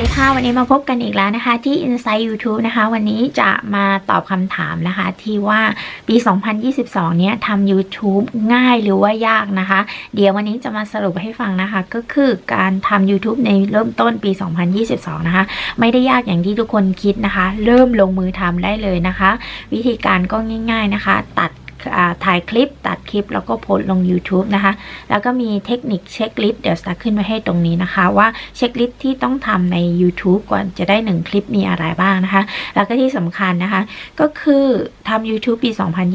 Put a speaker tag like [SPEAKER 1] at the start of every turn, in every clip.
[SPEAKER 1] สดีค่ะ วันนี้มาพบกันอีกแล้วนะคะ ที่ Inside YouTube นะคะ วันนี้จะมาตอบคำถามนะคะ ที่ว่าปี 2022 เนี้ยทำ YouTube ง่ายหรือว่ายากนะคะ เดี๋ยววันนี้จะมาสรุปให้ฟังนะคะ ก็คือการทำ YouTube ในเริ่มต้นปี 2022 นะคะ ไม่ได้ยากอย่างที่ทุกคนคิดนะคะ เริ่มลงมือทำได้เลยนะคะ วิธีการก็ง่าย ๆนะคะ ตัด ถ่ายคลิปตัดคลิป แล้วก็โพสลง YouTube นะคะ แล้วก็มีเทคนิคเช็คลิสต์เดี๋ยวสตาร์ขึ้นไว้ให้ตรงนี้นะคะ ว่าเช็คลิสต์ที่ต้องทำใน YouTube ก่อนจะได้ 1 คลิปมีอะไรบ้างนะคะ แล้วก็ที่สำคัญนะคะ ก็คือทำ YouTube ปี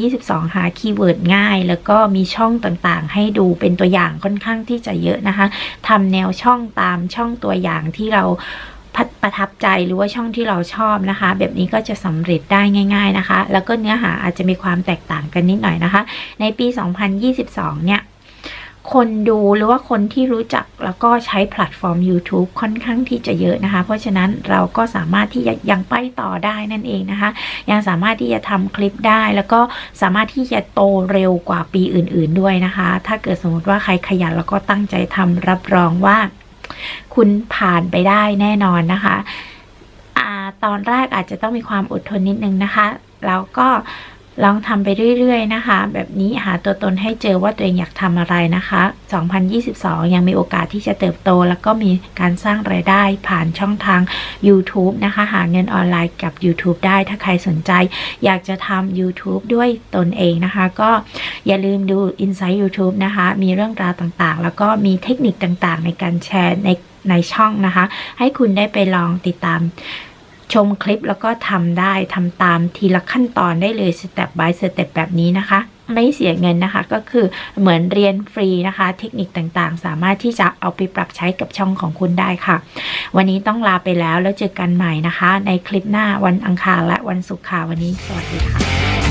[SPEAKER 1] 2022 หาคีย์เวิร์ดง่าย แล้วก็มีช่องต่างๆ ให้ดูเป็นตัวอย่างค่อนข้างที่จะเยอะนะคะทำแนวช่องตามช่องตัวอย่างที่เรา ประทับใจหรือว่าช่องที่เราชอบนะคะ แบบนี้ก็จะสำเร็จได้ง่าย ๆนะคะ แล้วก็เนื้อหาอาจจะมีความแตกต่างกันนิดหน่อยนะคะ ในปี 2022 เนี่ยคนดูหรือว่าคนที่รู้จักแล้วก็ใช้แพลตฟอร์ม YouTube ค่อนข้างที่จะเยอะนะคะ เพราะฉะนั้นเราก็สามารถที่จะยังไปต่อได้นั่นเองนะคะ ยังสามารถที่จะทำคลิปได้ แล้วก็สามารถที่จะโตเร็วกว่าปีอื่น ๆด้วยนะคะ ถ้าเกิดสมมติว่าใครขยันแล้วก็ตั้งใจทำรับรองว่า คุณผ่านไปได้แน่นอนนะคะอาตอนแรกอาจจะต้องมีความอดทนนิดนึงนะคะ แล้วก็ลองทำไปเรื่อยๆนะคะ แบบนี้หาตัวตนให้เจอว่าตัวเองอยากทำอะไรนะคะ 2022 ยังมีโอกาสที่จะเติบโต แล้วก็มีการสร้างรายได้ผ่านช่องทาง YouTube นะคะ หาเงินออนไลน์กับ YouTube ได้ถ้าใครสนใจ อยากจะทำ YouTube ด้วยตนเองนะคะ ก็ อย่าลืมดู Inside YouTube นะคะ มีเรื่องราวต่างๆ แล้วก็มีเทคนิคต่างๆ ในการแชร์ในในช่องนะคะ ให้คุณได้ไปลองติดตามชมคลิปแล้วก็ทำได้ทำตามทีละขั้นตอนได้เลยสเต็ป by สเต็ปแบบนี้นะคะ ไม่เสียเงินนะคะ ก็คือเหมือนเรียนฟรีนะคะ เทคนิคต่างๆ สามารถที่จะเอาไปปรับใช้กับช่องของคุณได้ค่ะ วันนี้ต้องลาไปแล้วแล้วเจอกันใหม่นะคะ ในคลิปหน้าวันอังคารและวันศุกร์ค่ะวันนี้สวัสดีค่ะ